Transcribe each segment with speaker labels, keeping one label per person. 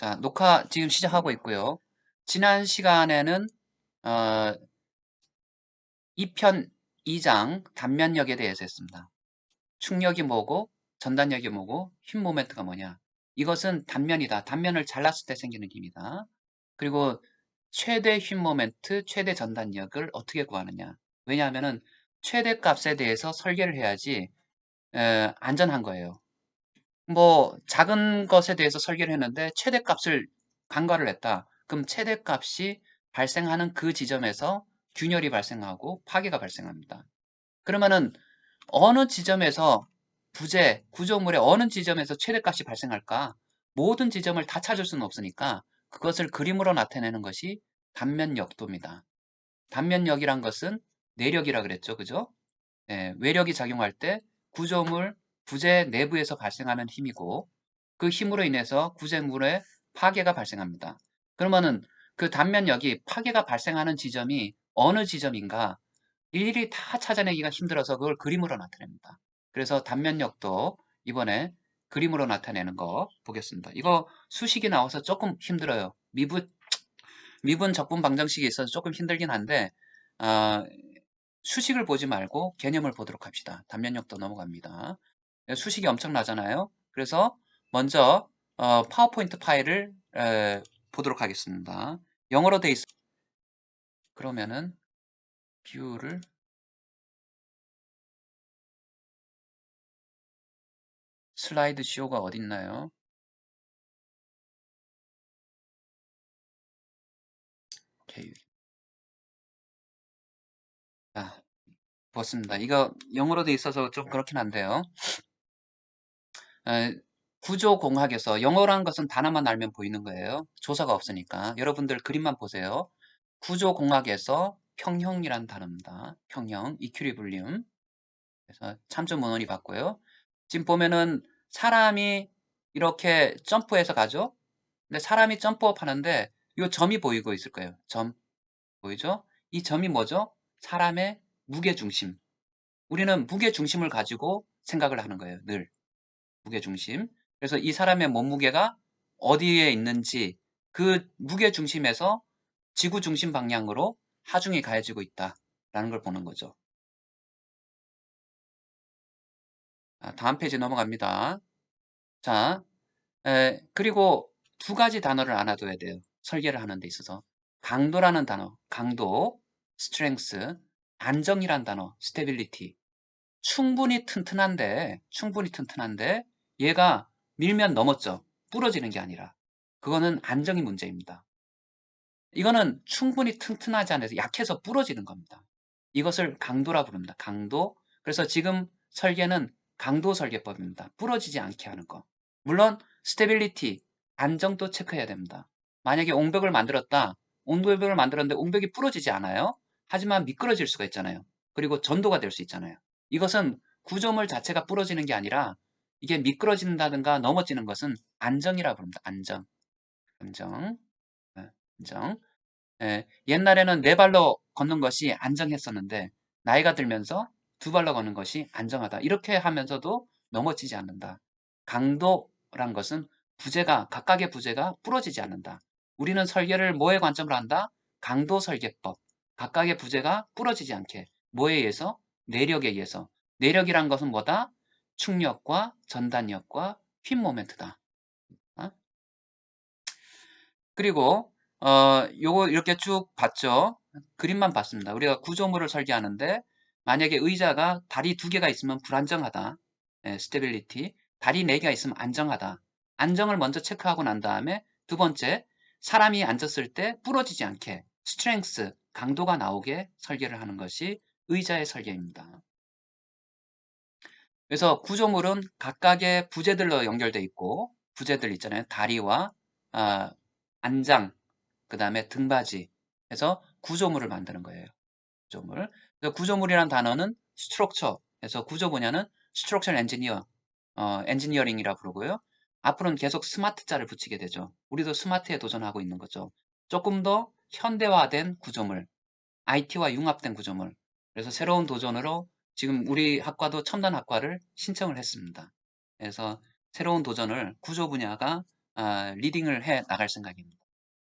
Speaker 1: 자, 녹화 지금 시작하고 있고요. 지난 시간에는 어, 2편 2장 단면력에 대해서 했습니다. 충력이 뭐고 전단력이 뭐고 힘 모멘트가 뭐냐. 이것은 단면이다. 단면을 잘랐을 때 생기는 힘이다. 그리고 최대 힘 모멘트, 최대 전단력을 어떻게 구하느냐. 왜냐하면 최대 값에 대해서 설계를 해야지 에, 안전한 거예요. 뭐 작은 것에 대해서 설계를 했는데 최대값을 간과를 했다. 그럼 최대값이 발생하는 그 지점에서 균열이 발생하고 파괴가 발생합니다. 그러면은 어느 지점에서 부재, 구조물의 어느 지점에서 최대값이 발생할까? 모든 지점을 다 찾을 수는 없으니까 그것을 그림으로 나타내는 것이 단면역도입니다. 단면역이란 것은 내력이라 그랬죠. 그죠? 예, 외력이 작용할 때 구조물, 구제 내부에서 발생하는 힘이고 그 힘으로 인해서 구제물의 파괴가 발생합니다. 그러면은 그 단면력이 파괴가 발생하는 지점이 어느 지점인가 일일이 다 찾아내기가 힘들어서 그걸 그림으로 나타냅니다. 그래서 단면력도 이번에 그림으로 나타내는 거 보겠습니다. 이거 수식이 나와서 조금 힘들어요. 미분, 미분 적분 방정식이 있어서 조금 힘들긴 한데 어, 수식을 보지 말고 개념을 보도록 합시다. 단면력도 넘어갑니다. 수식이 엄청나잖아요. 그래서 먼저 어, 파워포인트 파일을 에, 보도록 하겠습니다. 영어로 돼 있어. 그러면은 뷰를 슬라이드 쇼가 어디 있나요? 오케이. 자, 보습니다 이거 영어로 돼 있어서 좀 그렇긴 한데요. 구조공학에서 영어라는 것은 단어만 알면 보이는 거예요. 조사가 없으니까. 여러분들 그림만 보세요. 구조공학에서 평형이란 단어입니다. 평형, 이큐리블리움. 그래서 참조 문헌이 봤고요. 지금 보면은 사람이 이렇게 점프해서 가죠. 근데 사람이 점프업 하는데 이 점이 보이고 있을 거예요. 점. 보이죠? 이 점이 뭐죠? 사람의 무게중심. 우리는 무게중심을 가지고 생각을 하는 거예요. 늘. 무게중심. 그래서 이 사람의 몸무게가 어디에 있는지 그 무게중심에서 지구 중심 방향으로 하중이 가해지고 있다라는 걸 보는 거죠. 다음 페이지 넘어갑니다. 자, 에, 그리고 두 가지 단어를 알아둬야 돼요. 설계를 하는 데 있어서. 강도라는 단어, 강도, strength, 안정이란 단어, stability. 충분히 튼튼한데, 충분히 튼튼한데, 얘가 밀면 넘었죠. 부러지는 게 아니라. 그거는 안정이 문제입니다. 이거는 충분히 튼튼하지 않아서 약해서 부러지는 겁니다. 이것을 강도라 부릅니다. 강도. 그래서 지금 설계는 강도 설계법입니다. 부러지지 않게 하는 거. 물론 스테빌리티, 안정도 체크해야 됩니다. 만약에 옹벽을 만들었다. 옹벽을 만들었는데 옹벽이 부러지지 않아요. 하지만 미끄러질 수가 있잖아요. 그리고 전도가 될 수 있잖아요. 이것은 구조물 자체가 부러지는 게 아니라 이게 미끄러진다든가 넘어지는 것은 안정이라고 부릅니다. 안정. 안정. 네, 안정. 예, 옛날에는 네 발로 걷는 것이 안정했었는데 나이가 들면서 두 발로 걷는 것이 안정하다. 이렇게 하면서도 넘어지지 않는다. 강도란 것은 부재가 각각의 부재가 부러지지 않는다. 우리는 설계를 뭐에 관점으로 한다? 강도 설계법. 각각의 부재가 부러지지 않게. 뭐에 의해서? 내력에 의해서. 내력이란 것은 뭐다? 충력과 전단력과 휨 모멘트다. 어? 그리고 어, 요거 이렇게 쭉 봤죠. 그림만 봤습니다. 우리가 구조물을 설계하는데 만약에 의자가 다리 두 개가 있으면 불안정하다. 예, 스테빌리티. 다리 네 개가 있으면 안정하다. 안정을 먼저 체크하고 난 다음에 두 번째 사람이 앉았을 때 부러지지 않게 스트렝스 강도가 나오게 설계를 하는 것이 의자의 설계입니다. 그래서 구조물은 각각의 부재들로 연결되어 있고 부재들 있잖아요. 다리와 아, 안장, 그 다음에 등받이 해서 구조물을 만드는 거예요. 구조물. 그래서 구조물이란 단어는 스트럭처 그래서 구조 분야는 스트럭처 엔지니어, 어, 엔지니어링이라 부르고요. 앞으로는 계속 스마트 자를 붙이게 되죠. 우리도 스마트에 도전하고 있는 거죠. 조금 더 현대화된 구조물, IT와 융합된 구조물. 그래서 새로운 도전으로 지금 우리 학과도 첨단 학과를 신청을 했습니다. 그래서 새로운 도전을 구조 분야가 아, 리딩을 해 나갈 생각입니다.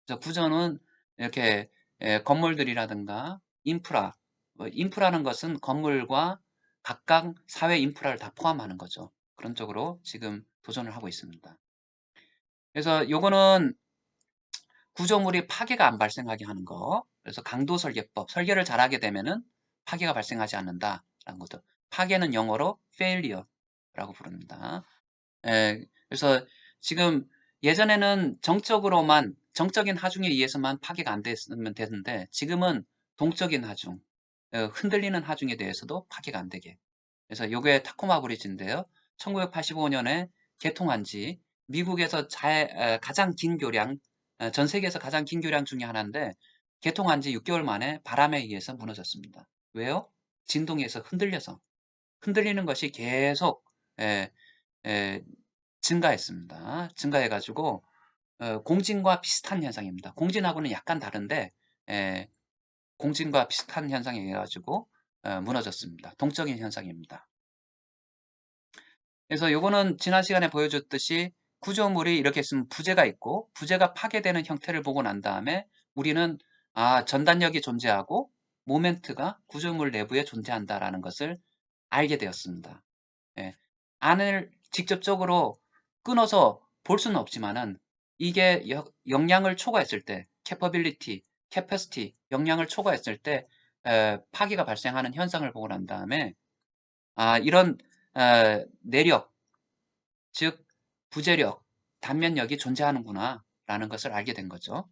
Speaker 1: 그래서 구조는 이렇게 에, 건물들이라든가 인프라, 어, 인프라는 것은 건물과 각각 사회 인프라를 다 포함하는 거죠. 그런 쪽으로 지금 도전을 하고 있습니다. 그래서 요거는 구조물이 파괴가 안 발생하게 하는 거. 그래서 강도 설계법, 설계를 잘하게 되면은 파괴가 발생하지 않는다 라는 것도. 파괴는 영어로 failure라고 부릅니다. 에, 그래서 지금 예전에는 정적으로만 정적인 하중에 의해서만 파괴가 안 됐으면 되는데 지금은 동적인 하중, 어, 흔들리는 하중에 대해서도 파괴가 안 되게. 그래서 요게 타코마 브리지인데요. 1985년에 개통한 지 미국에서 자, 가장 긴 교량, 어, 전 세계에서 가장 긴 교량 중에 하나인데 개통한 지 6개월 만에 바람에 의해서 무너졌습니다. 왜요? 진동에서 흔들려서 흔들리는 것이 계속 에, 에, 증가했습니다. 증가해 가지고 어, 공진과 비슷한 현상입니다. 공진하고는 약간 다른데 에, 공진과 비슷한 현상이 해가지고 어, 무너졌습니다. 동적인 현상입니다. 그래서 요거는 지난 시간에 보여줬듯이 구조물이 이렇게 있으면 부재가 있고 부재가 파괴되는 형태를 보고 난 다음에 우리는 아 전단력이 존재하고 모멘트가 구조물 내부에 존재한다라는 것을 알게 되었습니다. 예. 안을 직접적으로 끊어서 볼 수는 없지만은 이게 영향을 초과했을 때 capability, capacity, 영향을 초과했을 때 에, 파괴가 발생하는 현상을 보고 난 다음에 아, 이런 에, 내력, 즉 부재력, 단면력이 존재하는구나 라는 것을 알게 된 거죠.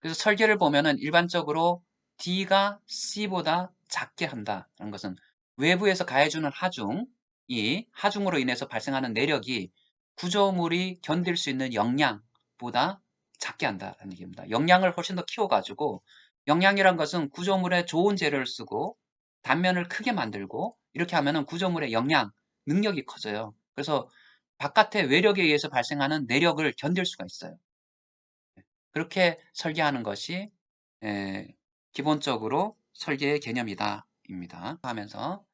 Speaker 1: 그래서 설계를 보면은 일반적으로 D가 C보다 작게 한다는 것은 외부에서 가해주는 하중 이 하중으로 인해서 발생하는 내력이 구조물이 견딜 수 있는 역량보다 작게 한다는 얘기입니다. 역량을 훨씬 더 키워가지고 역량이란 것은 구조물에 좋은 재료를 쓰고 단면을 크게 만들고 이렇게 하면은 구조물의 역량, 능력이 커져요. 그래서 바깥의 외력에 의해서 발생하는 내력을 견딜 수가 있어요. 그렇게 설계하는 것이 기본적으로 설계의 개념이다. 입니다. 하면서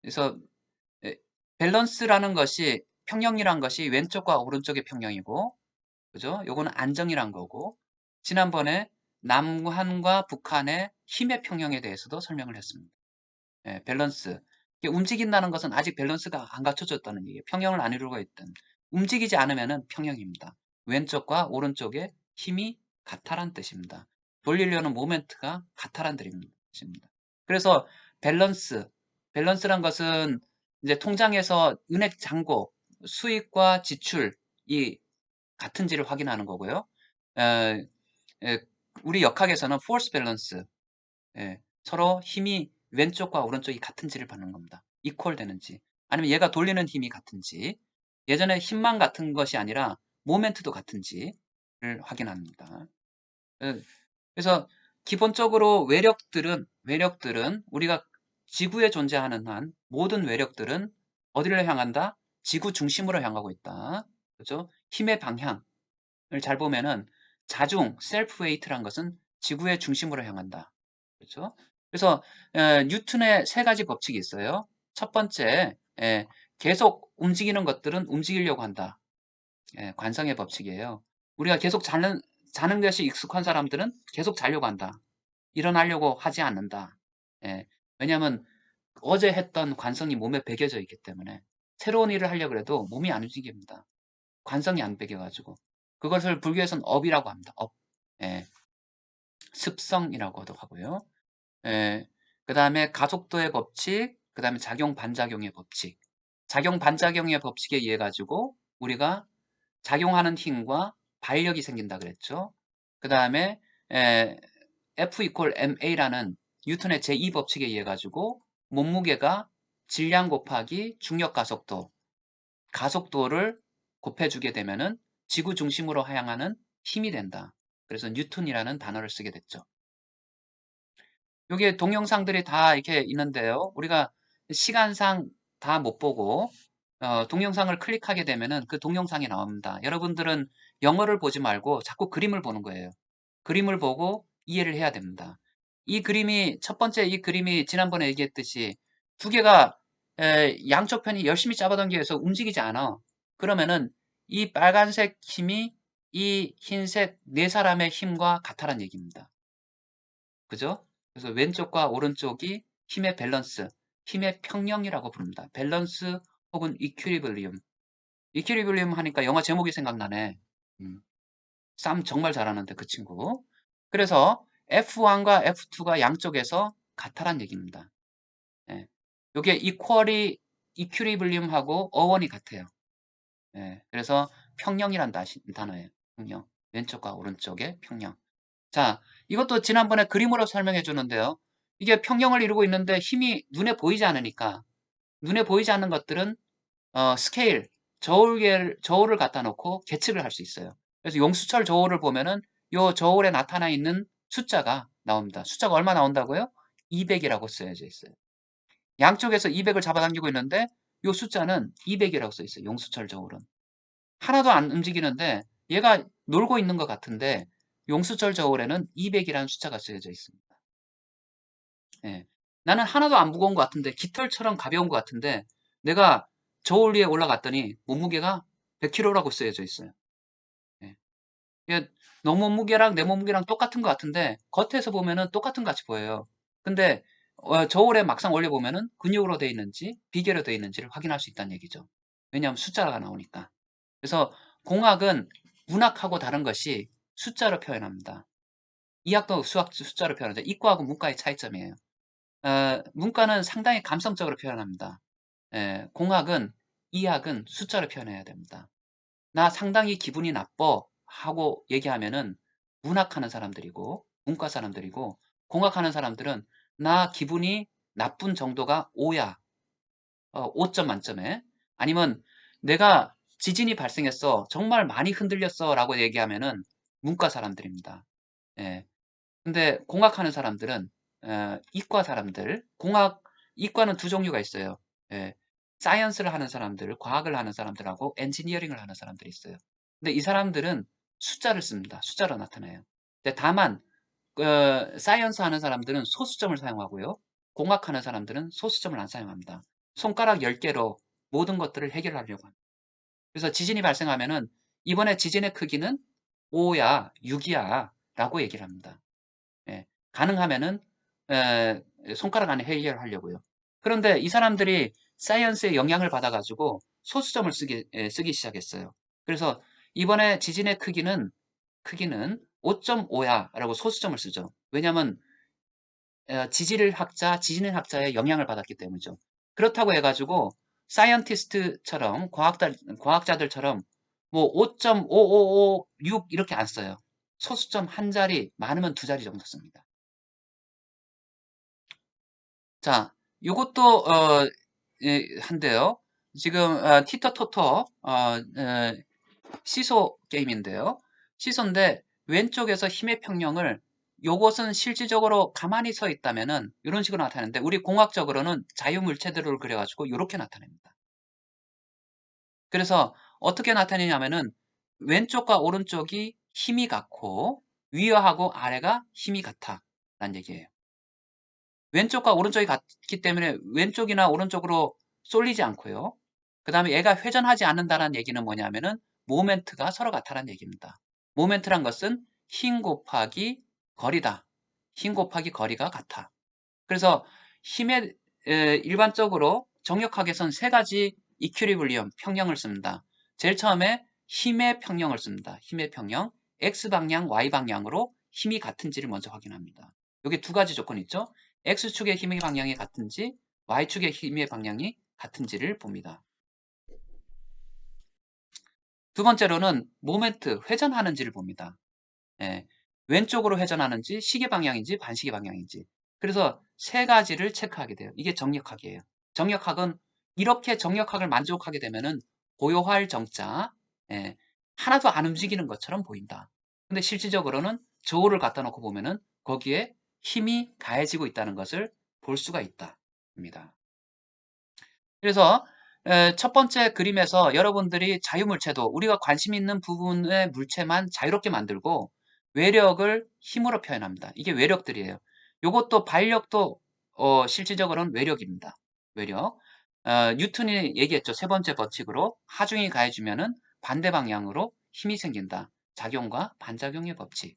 Speaker 1: 그래서 밸런스라는 것이 평형이란 것이 왼쪽과 오른쪽의 평형이고 그죠? 요거는 안정이란 거고 지난번에 남한과 북한의 힘의 평형에 대해서도 설명을 했습니다. 예, 밸런스. 움직인다는 것은 아직 밸런스가 안 갖춰졌다는 얘기예요. 평형을 안 이루고 있든 움직이지 않으면 평형입니다. 왼쪽과 오른쪽의 힘이 같아란 뜻입니다. 돌리려는 모멘트가 같아란 뜻입니다. 그래서 밸런스, 밸런스란 것은 이제 통장에서 은행 잔고, 수익과 지출이 같은지를 확인하는 거고요. 에, 에, 우리 역학에서는 force balance, 에, 서로 힘이 왼쪽과 오른쪽이 같은지를 받는 겁니다. 이퀄 되는지, 아니면 얘가 돌리는 힘이 같은지, 예전에 힘만 같은 것이 아니라 모멘트도 같은지를 확인합니다. 그래서 기본적으로 외력들은 외력들은 우리가 지구에 존재하는 한 모든 외력들은 어디를 향한다? 지구 중심으로 향하고 있다. 그죠? 힘의 방향을 잘 보면은 자중, 셀프 웨이트란 것은 지구의 중심으로 향한다. 그렇죠? 그래서 에, 뉴턴의 세 가지 법칙이 있어요. 첫 번째, 에, 계속 움직이는 것들은 움직이려고 한다. 에, 관성의 법칙이에요. 우리가 계속 자는 자는 것이 익숙한 사람들은 계속 자려고 한다. 일어나려고 하지 않는다. 예, 왜냐하면 어제 했던 관성이 몸에 배겨져 있기 때문에 새로운 일을 하려고 해도 몸이 안 움직입니다. 관성이 안 배겨가지고 그것을 불교에서는 업이라고 합니다. 업. 예, 습성이라고도 하고요. 예, 그 다음에 가속도의 법칙, 그 다음에 작용 반작용의 법칙. 작용 반작용의 법칙에 의해 가지고 우리가 작용하는 힘과 발력이 생긴다 그랬죠. 그 다음에 F 이퀄 MA라는 뉴턴의 제2 법칙에 의해 가지고 몸무게가 질량 곱하기 중력 가속도 가속도를 곱해주게 되면은 지구 중심으로 향하는 힘이 된다. 그래서 뉴턴이라는 단어를 쓰게 됐죠. 여기에 동영상들이 다 이렇게 있는데요. 우리가 시간상 다 못 보고 어, 동영상을 클릭하게 되면은 그 동영상이 나옵니다. 여러분들은 영어를 보지 말고 자꾸 그림을 보는 거예요. 그림을 보고 이해를 해야 됩니다. 이 그림이 첫 번째 이 그림이 지난번에 얘기했듯이 두 개가 에, 양쪽 편이 열심히 잡아당겨서 움직이지 않아. 그러면은 이 빨간색 힘이 이 흰색 네 사람의 힘과 같다는 얘기입니다. 그죠? 그래서 왼쪽과 오른쪽이 힘의 밸런스, 힘의 평형이라고 부릅니다. 밸런스 혹은 이큐리블리움. 이큐리블리움 하니까 영화 제목이 생각나네. 음. 쌈 정말 잘하는데 그 친구. 그래서 F1과 F2가 양쪽에서 같다란 얘기입니다. 예. 요게 이퀄이 이큐리블리움하고 어원이 같아요. 예. 그래서 평형이란 단어예요. 평형. 왼쪽과 오른쪽의 평형. 자, 이것도 지난번에 그림으로 설명해 주는데요. 이게 평형을 이루고 있는데 힘이 눈에 보이지 않으니까 눈에 보이지 않는 것들은 어, 스케일, 저울, 저울을 갖다 놓고 계측을 할 수 있어요. 그래서 용수철 저울을 보면은 요 저울에 나타나 있는 숫자가 나옵니다. 숫자가 얼마 나온다고요? 200이라고 쓰여져 있어요. 양쪽에서 200을 잡아당기고 있는데 요 숫자는 200이라고 써 있어요. 용수철 저울은. 하나도 안 움직이는데 얘가 놀고 있는 것 같은데 용수철 저울에는 200이라는 숫자가 쓰여져 있습니다. 예. 나는 하나도 안 무거운 것 같은데 깃털처럼 가벼운 것 같은데 내가 저울 위에 올라갔더니 몸무게가 100kg라고 쓰여져 있어요. 예. 너무 몸무게랑 내 몸무게랑 똑같은 것 같은데 겉에서 보면은 똑같은 것 같이 보여요. 근데 어, 저울에 막상 올려보면은 근육으로 되어 있는지 비계로 되어 있는지를 확인할 수 있다는 얘기죠. 왜냐하면 숫자가 나오니까. 그래서 공학은 문학하고 다른 것이 숫자로 표현합니다. 이학도 수학 숫자로 표현하죠. 이과하고 문과의 차이점이에요. 어, 문과는 상당히 감성적으로 표현합니다. 예, 공학은 이학은 숫자로 표현해야 됩니다. 나 상당히 기분이 나빠 하고 얘기하면은 문학하는 사람들이고 문과 사람들이고 공학하는 사람들은 나 기분이 나쁜 정도가 5야. 어, 5점 만점에. 아니면 내가 지진이 발생했어. 정말 많이 흔들렸어. 라고 얘기하면은 문과 사람들입니다. 예. 근데 공학하는 사람들은 어, 이과 사람들, 공학, 이과는 두 종류가 있어요. 예. 사이언스를 하는 사람들, 과학을 하는 사람들하고 엔지니어링을 하는 사람들이 있어요. 근데 이 사람들은 숫자를 씁니다. 숫자로 나타나요. 근데 다만 어, 사이언스 하는 사람들은 소수점을 사용하고요. 공학하는 사람들은 소수점을 안 사용합니다. 손가락 10개로 모든 것들을 해결하려고 합니다. 그래서 지진이 발생하면 은 이번에 지진의 크기는 5야, 6이야 라고 얘기를 합니다. 예, 가능하면은 에, 손가락 안에 해결하려고요. 그런데 이 사람들이 사이언스의 영향을 받아가지고 소수점을 쓰기, 에, 쓰기 시작했어요. 그래서 이번에 지진의 크기는 크기는 5.5야 라고 소수점을 쓰죠. 왜냐하면 지질 학자, 지진의 학자의 영향을 받았기 때문이죠. 그렇다고 해가지고 사이언티스트처럼 과학자, 과학자들처럼 뭐 5.5556 이렇게 안 써요. 소수점 한 자리, 많으면 두 자리 정도 씁니다. 자, 이것도 어, 예, 한데요. 지금 어, 티터 토터 어, 시소 게임인데요. 시소인데 왼쪽에서 힘의 평형을 요것은 실질적으로 가만히 서 있다면은 이런 식으로 나타내는데 우리 공학적으로는 자유물체들을 그려가지고 이렇게 나타냅니다. 그래서 어떻게 나타내냐면은 왼쪽과 오른쪽이 힘이 같고 위하고 아래가 힘이 같아 라는 얘기예요. 왼쪽과 오른쪽이 같기 때문에 왼쪽이나 오른쪽으로 쏠리지 않고요. 그 다음에 얘가 회전하지 않는다는 얘기는 뭐냐면은 모멘트가 서로 같다는 얘기입니다. 모멘트란 것은 힘 곱하기 거리다. 힘 곱하기 거리가 같아. 그래서 힘의 에, 일반적으로 정역학에선 세 가지 이큐리블리엄 평형을 씁니다. 제일 처음에 힘의 평형을 씁니다. 힘의 평형. X방향, Y방향으로 힘이 같은지를 먼저 확인합니다. 여기 두 가지 조건이 있죠. X축의 힘의 방향이 같은지, Y축의 힘의 방향이 같은지를 봅니다. 두 번째로는 모멘트, 회전하는지를 봅니다. 예, 왼쪽으로 회전하는지, 시계 방향인지, 반시계 방향인지. 그래서 세 가지를 체크하게 돼요. 이게 정력학이에요. 정력학은 이렇게 정력학을 만족하게 되면은 고요할 정자, 예, 하나도 안 움직이는 것처럼 보인다. 근데 실질적으로는 저울을 갖다 놓고 보면은 거기에 힘이 가해지고 있다는 것을 볼 수가 있다. 입니다. 그래서 첫 번째 그림에서 여러분들이 자유물체도 우리가 관심 있는 부분의 물체만 자유롭게 만들고 외력을 힘으로 표현합니다. 이게 외력들이에요. 이것도 발력도 어, 실질적으로는 외력입니다. 외력. 어, 뉴턴이 얘기했죠. 세 번째 법칙으로 하중이 가해주면은 반대 방향으로 힘이 생긴다. 작용과 반작용의 법칙.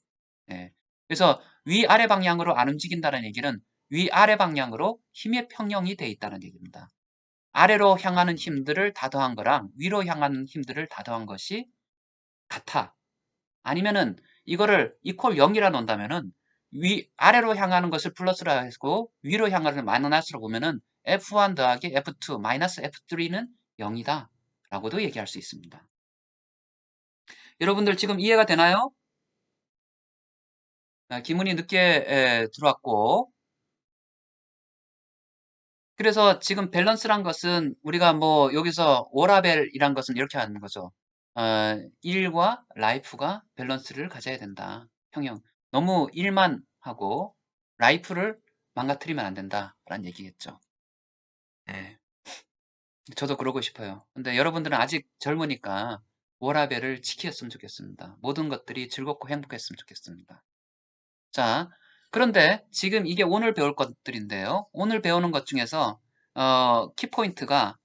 Speaker 1: 예. 그래서 위아래 방향으로 안 움직인다는 얘기는 위아래 방향으로 힘의 평형이 돼 있다는 얘기입니다. 아래로 향하는 힘들을 다 더한 거랑 위로 향하는 힘들을 다 더한 것이 같아. 아니면은 이거를 이퀄 0이라 놓는다면은 위 아래로 향하는 것을 플러스라 하고 위로 향하는 마이너스로 보면은 F1 더하기 F2 마이너스 F3는 0이다 라고도 얘기할 수 있습니다. 여러분들 지금 이해가 되나요? 아, 기문이 늦게 에, 들어왔고 그래서 지금 밸런스란 것은 우리가 뭐 여기서 워라벨이란 것은 이렇게 하는 거죠. 어, 일과 라이프가 밸런스를 가져야 된다. 평형. 너무 일만 하고 라이프를 망가뜨리면 안 된다라는 얘기겠죠. 네. 저도 그러고 싶어요. 근데 여러분들은 아직 젊으니까 워라벨을 지키셨으면 좋겠습니다. 모든 것들이 즐겁고 행복했으면 좋겠습니다. 자, 그런데 지금 이게 오늘 배울 것들인데요. 오늘 배우는 것 중에서 어, 키포인트가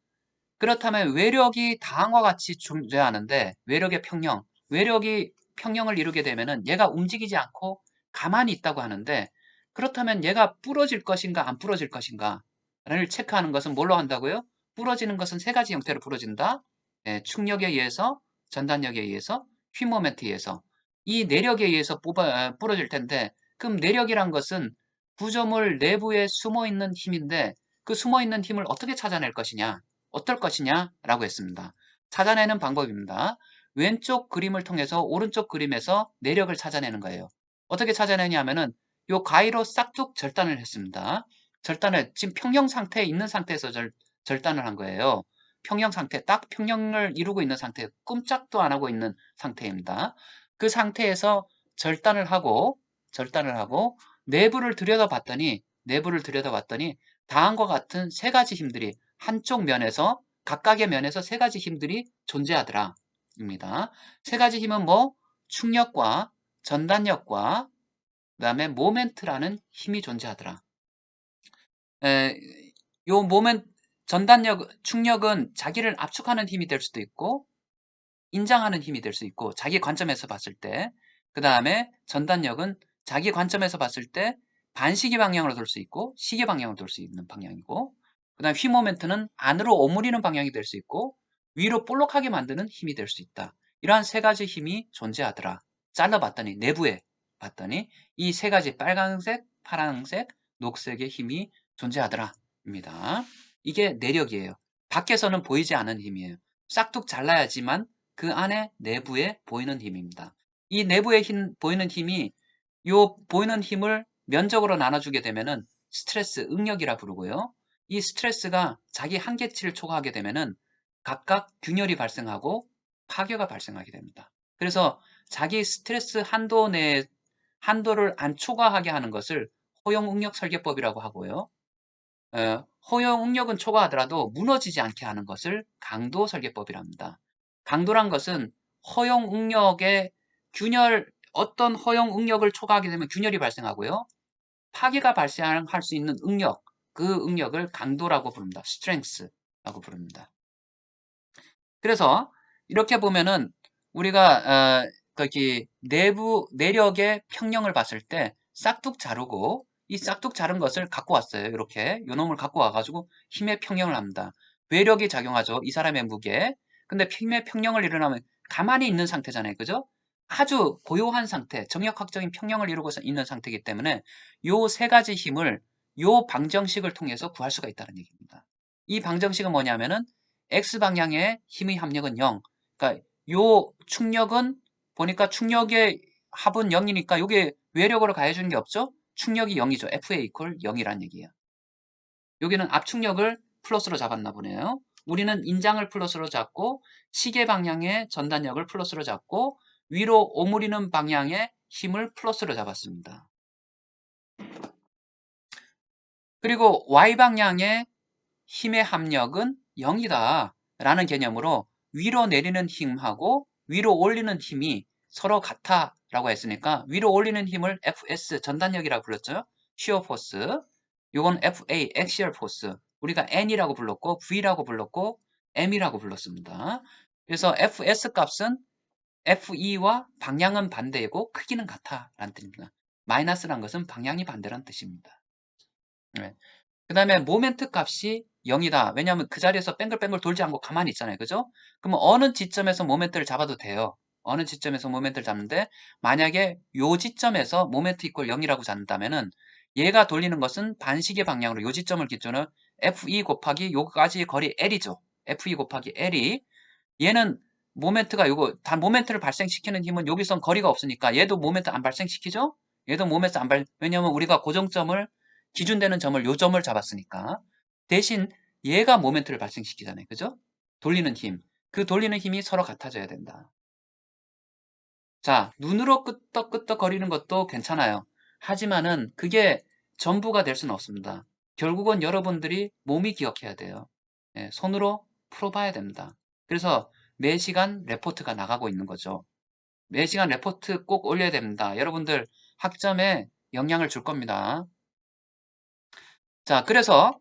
Speaker 1: 그렇다면 외력이 다음과 같이 존재하는데 외력의 평형, 외력이 평형을 이루게 되면은 얘가 움직이지 않고 가만히 있다고 하는데 그렇다면 얘가 부러질 것인가 안 부러질 것인가를 체크하는 것은 뭘로 한다고요? 부러지는 것은 세 가지 형태로 부러진다. 예, 충력에 의해서, 전단력에 의해서, 휘 모멘트에 의해서 이 내력에 의해서 뽑아, 부러질 텐데 그럼 내력이란 것은 구조물 내부에 숨어있는 힘인데 그 숨어있는 힘을 어떻게 찾아낼 것이냐 어떨 것이냐 라고 했습니다. 찾아내는 방법입니다. 왼쪽 그림을 통해서 오른쪽 그림에서 내력을 찾아내는 거예요. 어떻게 찾아내냐 하면은 요 가위로 싹둑 절단을 했습니다. 절단을 지금 평형 상태에 있는 상태에서 절, 절단을 한 거예요. 평형 상태, 딱 평형을 이루고 있는 상태, 꼼짝도 안 하고 있는 상태입니다. 그 상태에서 절단을 하고 절단을 하고 내부를 들여다봤더니 내부를 들여다봤더니 다음과 같은 세 가지 힘들이 한쪽 면에서 각각의 면에서 세 가지 힘들이 존재하더라 입니다. 세 가지 힘은 뭐 충력과 전단력과 그 다음에 모멘트라는 힘이 존재하더라. 에, 요 모멘 전단력, 충력은 자기를 압축하는 힘이 될 수도 있고 인장하는 힘이 될 수 있고 자기 관점에서 봤을 때 그 다음에 전단력은 자기 관점에서 봤을 때 반시계 방향으로 돌 수 있고 시계 방향으로 돌 수 있는 방향이고 그 다음 휘 모멘트는 안으로 오므리는 방향이 될 수 있고 위로 볼록하게 만드는 힘이 될 수 있다. 이러한 세 가지 힘이 존재하더라. 잘라봤더니 내부에 봤더니 이 세 가지 빨간색, 파란색, 녹색의 힘이 존재하더라. 입니다. 이게 내력이에요. 밖에서는 보이지 않는 힘이에요. 싹둑 잘라야지만 그 안에 내부에 보이는 힘입니다. 이 내부에 힘, 보이는 힘이 요 보이는 힘을 면적으로 나눠주게 되면은 스트레스, 응력이라 부르고요. 이 스트레스가 자기 한계치를 초과하게 되면은 각각 균열이 발생하고 파괴가 발생하게 됩니다. 그래서 자기 스트레스 한도 내 한도를 안 초과하게 하는 것을 허용응력 설계법이라고 하고요. 어, 허용응력은 초과하더라도 무너지지 않게 하는 것을 강도 설계법이랍니다. 강도란 것은 허용 응력의 균열 어떤 허용 응력을 초과하게 되면 균열이 발생하고요. 파괴가 발생할 수 있는 응력, 그 응력을 강도라고 부릅니다. strength라고 부릅니다. 그래서 이렇게 보면은 우리가 어, 거기 내부 내력의 평형을 봤을 때 싹둑 자르고 이 싹둑 자른 것을 갖고 왔어요. 이렇게 요놈을 갖고 와가지고 힘의 평형을 합니다. 외력이 작용하죠. 이 사람의 무게. 근데 힘의 평형을 일어나면 가만히 있는 상태잖아요. 그죠? 아주 고요한 상태, 정역학적인 평형을 이루고 있는 상태이기 때문에 요 세 가지 힘을 요 방정식을 통해서 구할 수가 있다는 얘기입니다. 이 방정식은 뭐냐면은 x방향의 힘의 합력은 0. 그러니까 요 충력은 보니까 충력의 합은 0이니까 요게 외력으로 가해 주는 게 없죠? 충력이 0이죠. FA 이퀄 0이란 얘기예요. 여기는 압축력을 플러스로 잡았나 보네요. 우리는 인장을 플러스로 잡고 시계 방향의 전단력을 플러스로 잡고 위로 오므리는 방향의 힘을 플러스로 잡았습니다. 그리고 Y방향의 힘의 합력은 0이다 라는 개념으로 위로 내리는 힘하고 위로 올리는 힘이 서로 같아 라고 했으니까 위로 올리는 힘을 FS 전단력이라고 불렀죠. 시어 포스 이건 FA 엑시얼 포스 우리가 N이라고 불렀고 V라고 불렀고 M이라고 불렀습니다. 그래서 fs 값은 fe와 방향은 반대이고 크기는 같아 라는 뜻입니다. 마이너스란 것은 방향이 반대라는 뜻입니다. 네. 그 다음에 모멘트 값이 0이다. 왜냐하면 그 자리에서 뱅글뱅글 돌지 않고 가만히 있잖아요. 그죠? 그러면 어느 지점에서 모멘트를 잡아도 돼요. 어느 지점에서 모멘트를 잡는데 만약에 요 지점에서 모멘트 이퀄 0이라고 잡는다면 은 얘가 돌리는 것은 반시계 방향으로 요 지점을 기준으로 F2 곱하기 요까지 거리 L이죠. F2 곱하기 L이 얘는 모멘트가 요거 단 모멘트를 발생시키는 힘은 여기선 거리가 없으니까 얘도 모멘트 안 발생시키죠? 얘도 모멘트 안 발, 왜냐면 우리가 고정점을 기준되는 점을 요 점을 잡았으니까 대신 얘가 모멘트를 발생시키잖아요. 그죠? 돌리는 힘. 그 돌리는 힘이 서로 같아져야 된다. 자, 눈으로 끄떡끄떡 거리는 것도 괜찮아요. 하지만은 그게 전부가 될 수는 없습니다. 결국은 여러분들이 몸이 기억해야 돼요. 예, 손으로 풀어봐야 됩니다. 그래서 매 시간 레포트가 나가고 있는 거죠. 매 시간 레포트 꼭 올려야 됩니다. 여러분들 학점에 영향을 줄 겁니다. 자, 그래서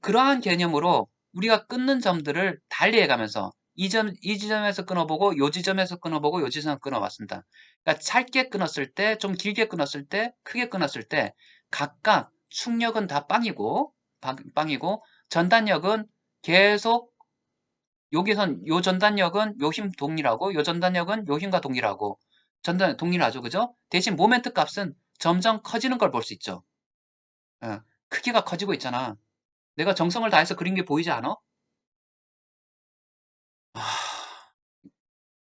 Speaker 1: 그러한 개념으로 우리가 끊는 점들을 달리해 가면서 이 점, 이 지점에서 끊어보고 요 지점에서 끊어보고 요 지점에서 끊어봤습니다. 그러니까 짧게 끊었을 때, 좀 길게 끊었을 때, 크게 끊었을 때 각각 충력은 다 빵이고 빵 이고 전단력은 계속 여기선 요 전단력은 요 힘 동일하고 요 전단력은 요 힘과 동일하고 전단 동일하죠. 그죠? 대신 모멘트 값은 점점 커지는 걸 볼 수 있죠. 어, 크기가 커지고 있잖아. 내가 정성을 다해서 그린 게 보이지 않아? 아,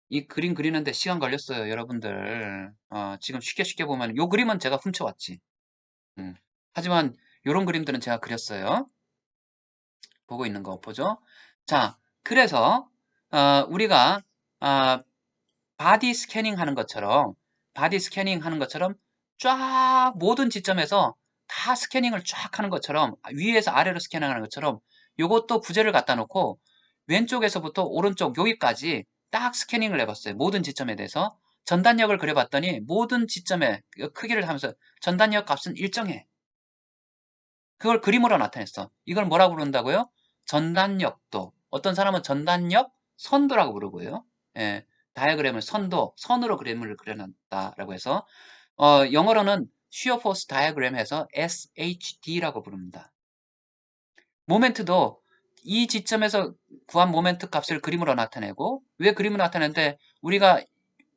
Speaker 1: 이 그림 그리는데 시간 걸렸어요, 여러분들. 어, 지금 쉽게 쉽게 보면 요 그림은 제가 훔쳐왔지. 음. 하지만 요런 그림들은 제가 그렸어요. 보고 있는 거 보죠? 자, 그래서 어, 우리가 어, 바디 스캐닝 하는 것처럼 바디 스캐닝 하는 것처럼 쫙 모든 지점에서 다 스캐닝을 쫙 하는 것처럼 위에서 아래로 스캐닝하는 것처럼 요것도 부재를 갖다 놓고 왼쪽에서부터 오른쪽 여기까지 딱 스캐닝을 해봤어요. 모든 지점에 대해서 전단력을 그려봤더니 모든 지점의 크기를 하면서 전단력 값은 일정해. 그걸 그림으로 나타냈어. 이걸 뭐라고 부른다고요? 전단력도. 어떤 사람은 전단력 선도라고 부르고요. 예, 다이어그램을 선도, 선으로 그림을 그려놨다라고 해서 어, 영어로는 force diagram 해서 SHD라고 부릅니다. 모멘트도 이 지점에서 구한 모멘트 값을 그림으로 나타내고 왜 그림으로 나타내는데 우리가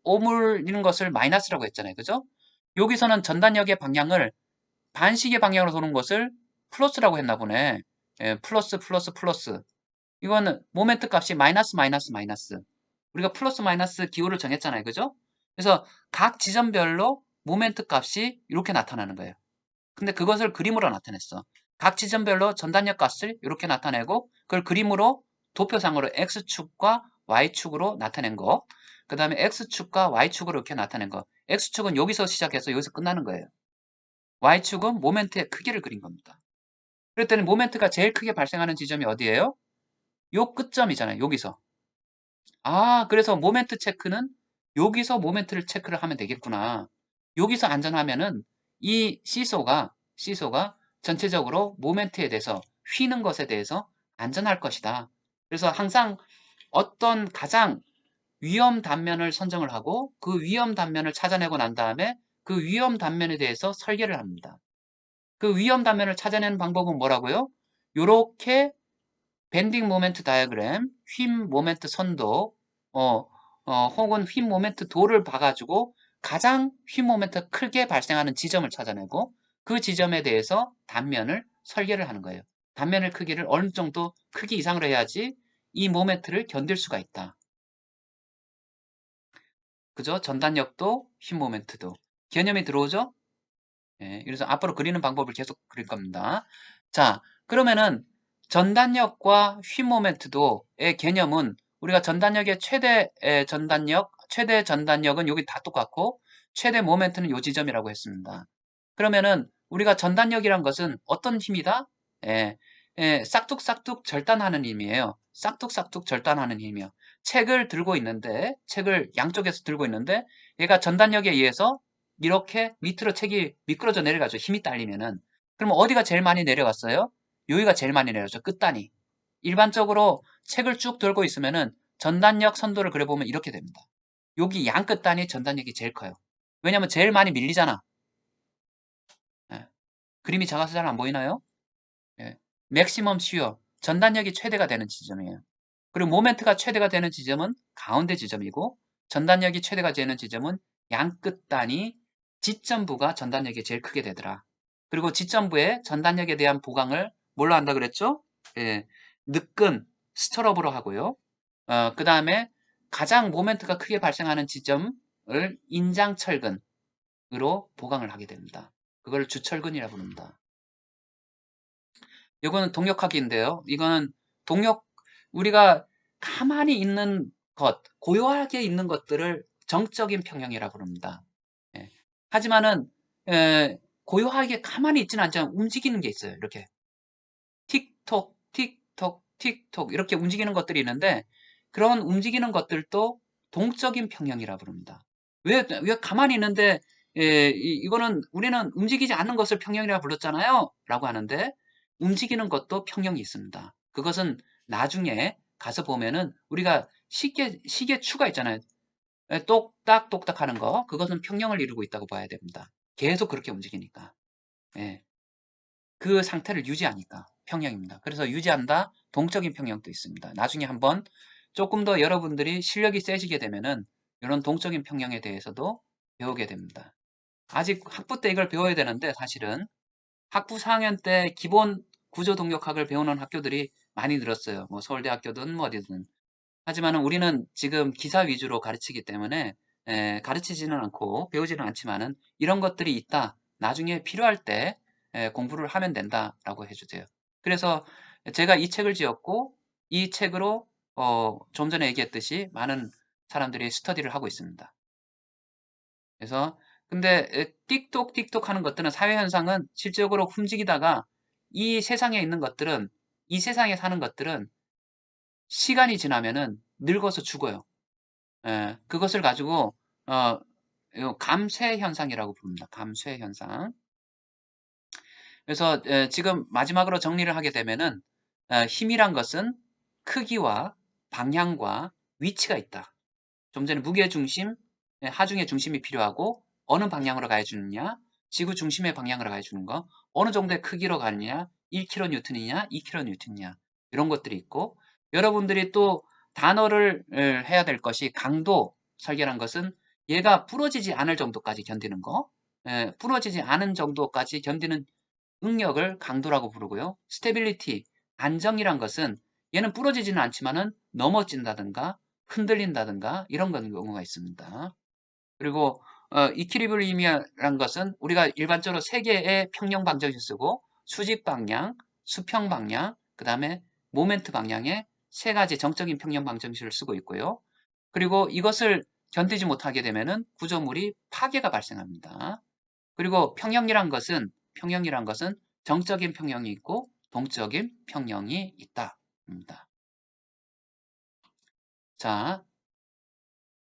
Speaker 1: 오물리는 것을 마이너스라고 했잖아요. 그죠? 여기서는 전단력의 방향을 반시계 방향으로 도는 것을 플러스라고 했나 보네. 예, 플러스 플러스 플러스 이거는 모멘트 값이 마이너스 마이너스 마이너스 우리가 플러스 마이너스 기호를 정했잖아요. 그죠? 그래서 각 지점별로 모멘트 값이 이렇게 나타나는 거예요. 근데 그것을 그림으로 나타냈어. 각 지점별로 전단력 값을 이렇게 나타내고 그걸 그림으로 도표상으로 X축과 Y축으로 나타낸 거. 그 다음에 X축과 Y축으로 이렇게 나타낸 거. X축은 여기서 시작해서 여기서 끝나는 거예요. Y축은 모멘트의 크기를 그린 겁니다. 그랬더니 모멘트가 제일 크게 발생하는 지점이 어디예요? 요 끝점이잖아요. 여기서. 아, 그래서 모멘트 체크는 여기서 모멘트를 체크를 하면 되겠구나. 여기서 안전하면은 이 시소가 시소가 전체적으로 모멘트에 대해서 휘는 것에 대해서 안전할 것이다. 그래서 항상 어떤 가장 위험 단면을 선정을 하고 그 위험 단면을 찾아내고 난 다음에 그 위험 단면에 대해서 설계를 합니다. 그 위험 단면을 찾아내는 방법은 뭐라고요? 이렇게 밴딩 모멘트 다이어그램, 휨 모멘트 선도, 어, 어, 혹은 휨 모멘트 도를 봐가지고 가장 휨 모멘트 크게 발생하는 지점을 찾아내고 그 지점에 대해서 단면을 설계를 하는 거예요. 단면의 크기를 어느 정도 크기 이상으로 해야지 이 모멘트를 견딜 수가 있다. 그죠? 전단력도 휨 모멘트도. 개념이 들어오죠? 네, 그래서 앞으로 그리는 방법을 계속 그릴 겁니다. 자, 그러면은 전단력과 휨 모멘트도의 개념은 우리가 전단력의 최대 전단력, 최대 전단력은 여기 다 똑같고 최대 모멘트는 요 지점이라고 했습니다. 그러면은 우리가 전단력이란 것은 어떤 힘이다? 예, 예, 싹둑싹둑 절단하는 힘이에요. 싹둑싹둑 절단하는 힘이요. 책을 들고 있는데, 책을 양쪽에서 들고 있는데, 얘가 전단력에 의해서 이렇게 밑으로 책이 미끄러져 내려가죠. 힘이 딸리면은. 그럼 어디가 제일 많이 내려갔어요? 여기가 제일 많이 내려죠. 끝단이. 일반적으로 책을 쭉 들고 있으면은 전단력 선도를 그려보면 이렇게 됩니다. 여기 양 끝 단위 전단력이 제일 커요. 왜냐면 제일 많이 밀리잖아. 예. 그림이 작아서 잘 안 보이나요? 예. 맥시멈 슈어 전단력이 최대가 되는 지점이에요. 그리고 모멘트가 최대가 되는 지점은 가운데 지점이고 전단력이 최대가 되는 지점은 양 끝 단위 지점부가 전단력이 제일 크게 되더라. 그리고 지점부에 전단력에 대한 보강을 뭘로 한다 그랬죠? 예, 늦근 스트럽으로 하고요. 어, 그 다음에 가장 모멘트가 크게 발생하는 지점을 인장철근으로 보강을 하게 됩니다. 그걸 주철근이라 부릅니다. 이거는 동력학인데요. 이거는 동력 우리가 가만히 있는 것, 고요하게 있는 것들을 정적인 평형이라 부릅니다. 예. 하지만은 에, 고요하게 가만히 있지는 않지만 움직이는 게 있어요. 이렇게 틱톡, 틱톡, 틱톡 이렇게 움직이는 것들이 있는데 그런 움직이는 것들도 동적인 평형이라 부릅니다. 왜, 왜 가만히 있는데 에, 이, 이거는 우리는 움직이지 않는 것을 평형이라 불렀잖아요. 라고 하는데 움직이는 것도 평형이 있습니다. 그것은 나중에 가서 보면은 우리가 시계, 시계 추가 있잖아요. 예, 똑딱 똑딱 하는 거 그것은 평형을 이루고 있다고 봐야 됩니다. 계속 그렇게 움직이니까 예. 그 상태를 유지하니까 평형입니다. 그래서 유지한다 동적인 평형도 있습니다. 나중에 한번 조금 더 여러분들이 실력이 세지게 되면은 이런 동적인 평형에 대해서도 배우게 됩니다. 아직 학부 때 이걸 배워야 되는데 사실은 학부 4학년 때 기본 구조 동력학을 배우는 학교들이 많이 늘었어요. 뭐 서울대학교든 뭐 어디든. 하지만 우리는 지금 기사 위주로 가르치기 때문에 에, 가르치지는 않고 배우지는 않지만은 이런 것들이 있다. 나중에 필요할 때 에, 공부를 하면 된다라고 해주세요. 그래서 제가 이 책을 지었고 이 책으로 어, 좀 전에 얘기했듯이 많은 사람들이 스터디를 하고 있습니다. 그래서 근데 띡톡 띡톡 하는 것들은 사회 현상은 실질적으로 움직이다가 이 세상에 있는 것들은 이 세상에 사는 것들은 시간이 지나면은 늙어서 죽어요. 예, 그것을 가지고 어, 감쇄 현상이라고 부릅니다. 감쇄 현상. 그래서 에, 지금 마지막으로 정리를 하게 되면은 에, 힘이란 것은 크기와 방향과 위치가 있다. 좀 전에 무게 중심, 하중의 중심이 필요하고 어느 방향으로 가해주느냐, 지구 중심의 방향으로 가해주는 거, 어느 정도의 크기로 가느냐, 1kN이냐, 2kN이냐 이런 것들이 있고 여러분들이 또 단어를 해야 될 것이 강도 설계란 것은 얘가 부러지지 않을 정도까지 견디는 거 에, 부러지지 않은 정도까지 견디는 응력을 강도라고 부르고요. 스테빌리티, 안정이란 것은 얘는 부러지지는 않지만은 넘어진다든가 흔들린다든가 이런 경우가 있습니다. 그리고 어, 이퀴리브리미아란 것은 우리가 일반적으로 세 개의 평형 방정식을 쓰고 수직 방향, 수평 방향, 그 다음에 모멘트 방향의 세 가지 정적인 평형 방정식을 쓰고 있고요. 그리고 이것을 견디지 못하게 되면은 구조물이 파괴가 발생합니다. 그리고 평형이란 것은 평형이란 것은 정적인 평형이 있고 동적인 평형이 있다. 입니다. 자,